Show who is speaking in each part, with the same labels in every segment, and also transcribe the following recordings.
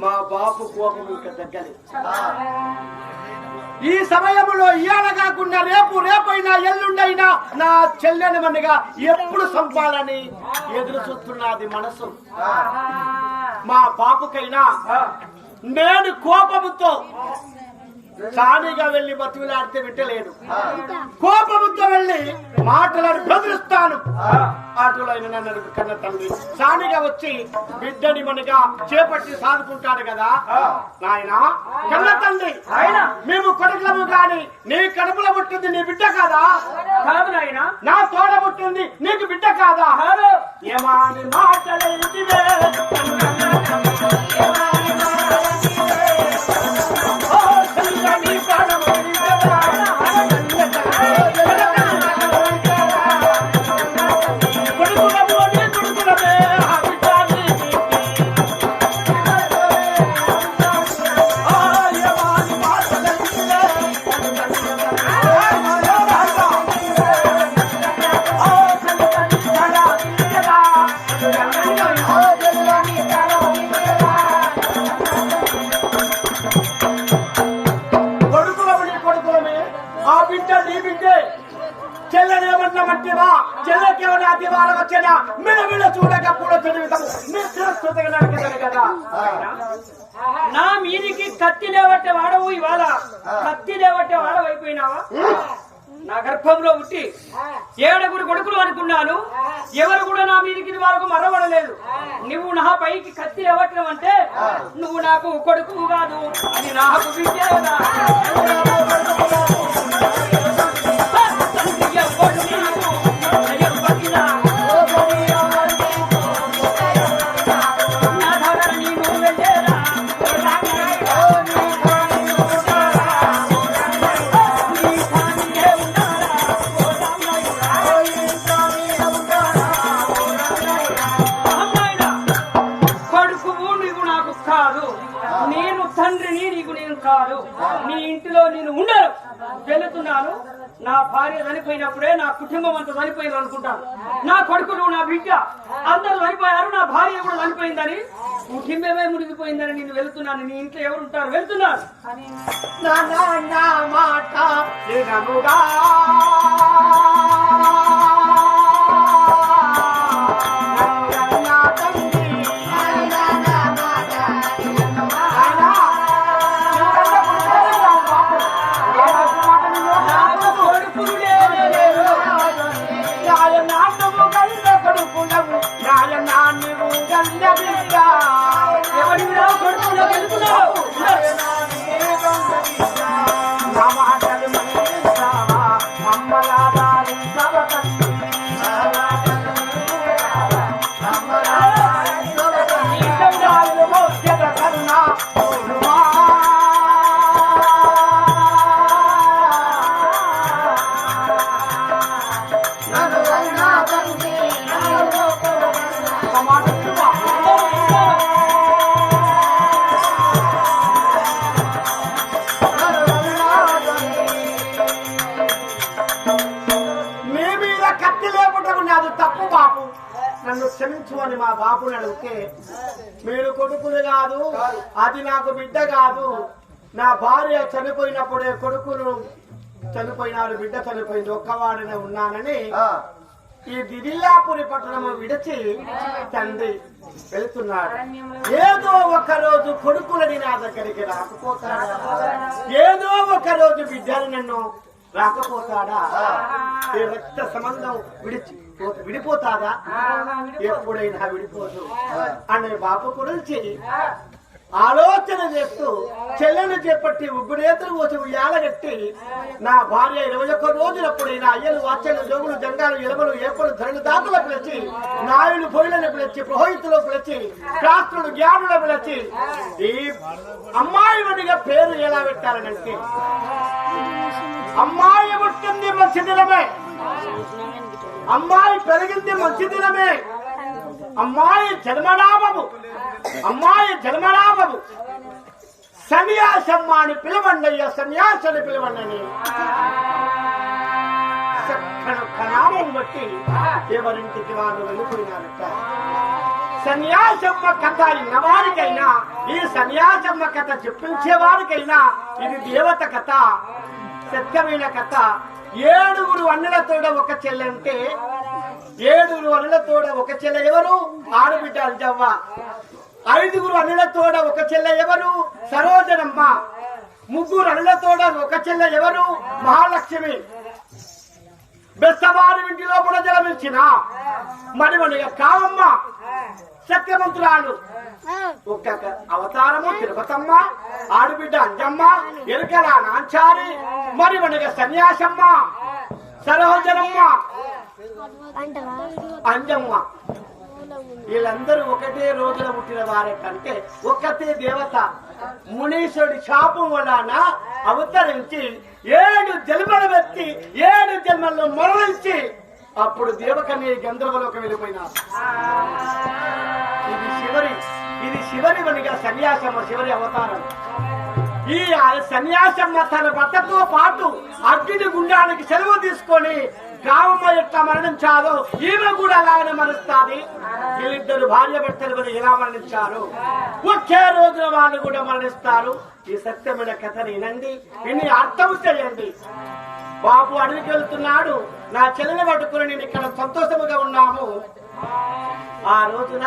Speaker 1: మా బాపు కోపం ఇంకా తగ్గదు ఈ సమయంలో ఇవాళ కాకుండా రేపు రేపైనా ఎల్లుండైనా నా చెల్లెని మనగా ఎప్పుడు సంపాలని ఎదురు చూస్తున్నది మనసు. మా బాపుకైనా నేను కోపముతో సానిగా వెళ్ళి బతుకులాడితే విట్టలేడు కోపముతో వెళ్ళి మాటలను బెదిరిస్తాను. అటులైన నన్ను కన్న తండ్రి. సానిగా వచ్చి బిడ్డని మనగా చేపట్టి సాదుకుంటాడు కదా. నాయన కన్న తండ్రి
Speaker 2: ఆయన.
Speaker 1: మేము కొడుకులము గాని నీ కడుపులో పుట్టింది నీ బిడ్డ కాదా?
Speaker 2: కాదు నాయన.
Speaker 1: నా తోడ పుట్టింది నీకు బిడ్డ కాదా? ఏమాని మాటలేంటివే వచ్చేనా మిడ మిడ చూడక కూడా చదివితాము కదా.
Speaker 2: నా మీదికి కత్తి లేవట్టే వాడవు ఇవాళ. కత్తి లేవట్టే వాడవు అయిపోయినావా? నా గర్భంలో పుట్టి ఏడుగురు కొడుకులు అనుకున్నాను. ఎవరు కూడా నా మీదికి వరకు మరవడలేదు. నువ్వు నా పైకి కత్తి లేవట్టడం అంటే నువ్వు నాకు కొడుకు కాదు. అది నాకు బిడ్డేనా? ఇంటిలో నేను ఉండను. వెళుతున్నాను నా భార్య చనిపోయినప్పుడే నా కుటుంబం అంతా చనిపోయింది అనుకుంటాను. నా కొడుకులు నా బిడ్డ అందరు చనిపోయారు నా భార్య కూడా చనిపోయిందని కుటుంబమే మునిగిపోయిందని నేను వెళుతున్నాను. నీ ఇంట్లో ఎవరు ఉంటారు? వెళ్తున్నాను.
Speaker 1: నా నా నా మాట మా బాపుని అడిగితే మీరు కొడుకులు కాదు అది నాకు బిడ్డ కాదు. నా భార్య చనిపోయినప్పుడే కొడుకులు చనిపోయినారు బిడ్డ చనిపోయింది ఒక్కవాడినే ఉన్నానని ఈ దివిల్లాపురి పట్టణము విడిచి తండ్రి వెళ్తున్నాడు. ఏదో ఒక రోజు కొడుకులని నా దగ్గరికి రాకపోతాడా. ఏదో ఒక రోజు బిడ్డని నన్ను రాకపోతాడా? ఈ రక్త సంబంధం విడిచి విడిపోతాదా ఎప్పుడైనా విడిపోదు. అనే బాపు గురించి ఆలోచన చేస్తూ చెల్లెలు చేపట్టి ఉగ్గునేతలు పోసి ఉయ్యాలగట్టి నా భార్య ఇరవై ఒక్క రోజులప్పుడైనా అయ్యలు వాచ్యలు జోగులు జంగాలు ఎలమలు ఏపలు ధరలు దాతలు పిలిచి నాయుడు పొయ్యిలను పిలిచి పురోహితులు పిలిచి శాస్త్రుడు జ్ఞానులు పిలిచి ఈ అమ్మాయి వడిగా పేరు ఎలా పెట్టాలనంటే అమ్మాయి పుట్టింది మంచి దినమే అమ్మాయి పెరిగింది మంచి దినమే అమ్మాయి జన్మరాబు అమ్మాయి జన్మరాబు సన్యాసమ్మ అని పిలవండయ్య సన్యాసని పిలవండని. నామం బట్టి ఎవరింటికి వారు వెళ్ళిపోయినారట. సన్యాసమ్మ కథ ఇన్నవారికైనా ఈ సన్యాసమ్మ కథ చెప్పించే వారికైనా ఇది దేవత కథ. సత్యమైన కథ. ఏడుగురు అన్నలతోడ ఒక చెల్లంటే ఏడుగురు అన్నలతోడ ఒక చెల్ల ఎవరు? ఆడబిడ్డ అంజవ్వ ఐదుగురు అన్నలతోడ ఒక చెల్ల ఎవరు? సరోజనమ్మ. ముగ్గురు అన్నలతోడ ఒక చెల్ల ఎవరు? మహాలక్ష్మి. బెస్తవారి ఇంటి లోపల జలమించిన. మరి మన కావమ్మ సత్యవంతురాలు. ఒక్కొక్క అవతారము తిరుపతమ్మ ఆడబిడ్డ అంజమ్మ ఎరుకల నాంచారి మరి మనకి సన్యాసమ్మ సరోజనమ్మ అంజమ్మ. వీళ్ళందరూ ఒకటే రోజున పుట్టిన వారే కంటే ఒక్కతే దేవత. మునీశ్వరుడి శాపం వలన అవతరించి ఏడు జన్మలు వెత్తి ఏడు జన్మల్లో మరణించి అప్పుడు దేవకన్య గంధర్వలోకి వెళ్ళిపోయినారు. ఇది శివరి ఇది శివరి వనిగా సన్యాసమ్మ శివరి అవతారం. ఈ సన్యాసమ్మ తన భర్తతో పాటు అగ్ని గుండానికి సెలవు తీసుకొని గ్రామమ్మ ఎట్లా మరణించాలో ఈమె కూడా అలాగనే మరుస్తాది. వీళ్ళిద్దరు భార్య భర్తలు కూడా ఎలా మరణించారు? ఒకే రోజున వాళ్ళు కూడా మరణిస్తారు. ఈ సత్యమైన కథని వినండి విని అర్థం చేయండి. బాబు అడవికి వెళ్తున్నాడు. నా చెల్లెని పట్టుకుని నేను ఇక్కడ సంతోషముగా ఉన్నాము. ఆ రోజున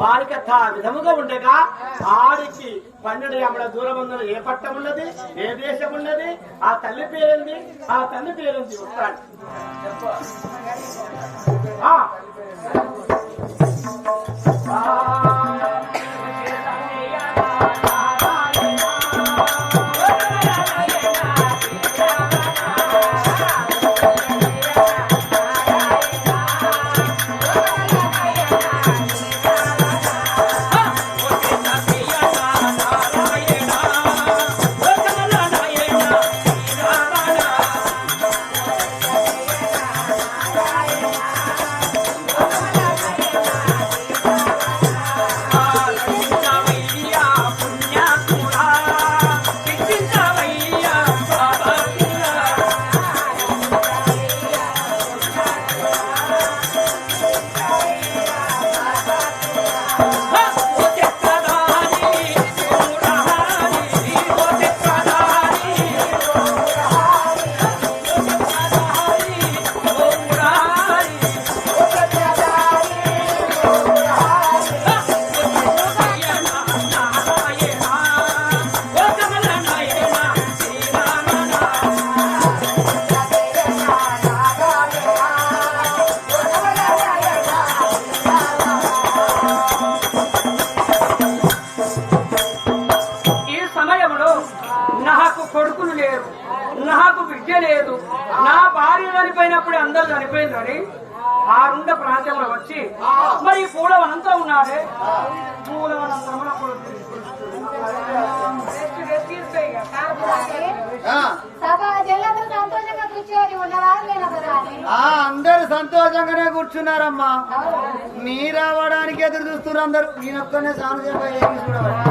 Speaker 1: వారికి ఆ విధముగా ఉండగా ఆడికి పన్నెండు అమ్మడ దూరం ఉందని ఏ పట్టం ఉన్నది? ఏ దేశం ఉన్నది? ఆ తల్లి పేరుంది? ఆ తల్లి పేరుంది? వస్తాడు ఆ.
Speaker 2: నా భార్య చనిపోయినప్పుడు అందరూ చనిపోయిందని ఆరుండ ప్రాంతంలో వచ్చి మరి పూలవనంతా ఉన్నాడే పూలవనంతా
Speaker 3: సభ జల్లతో సంతోషంగా కూర్చొని ఉన్నవారు లేన కదా అని.
Speaker 4: ఆ అందరు సంతోషంగానే కూర్చున్నారమ్మా. మీరు రావడానికి ఎదురు చూస్తున్నారు అందరు. నేనొక్కనే సానుసేపు ఏమి చూడవాలి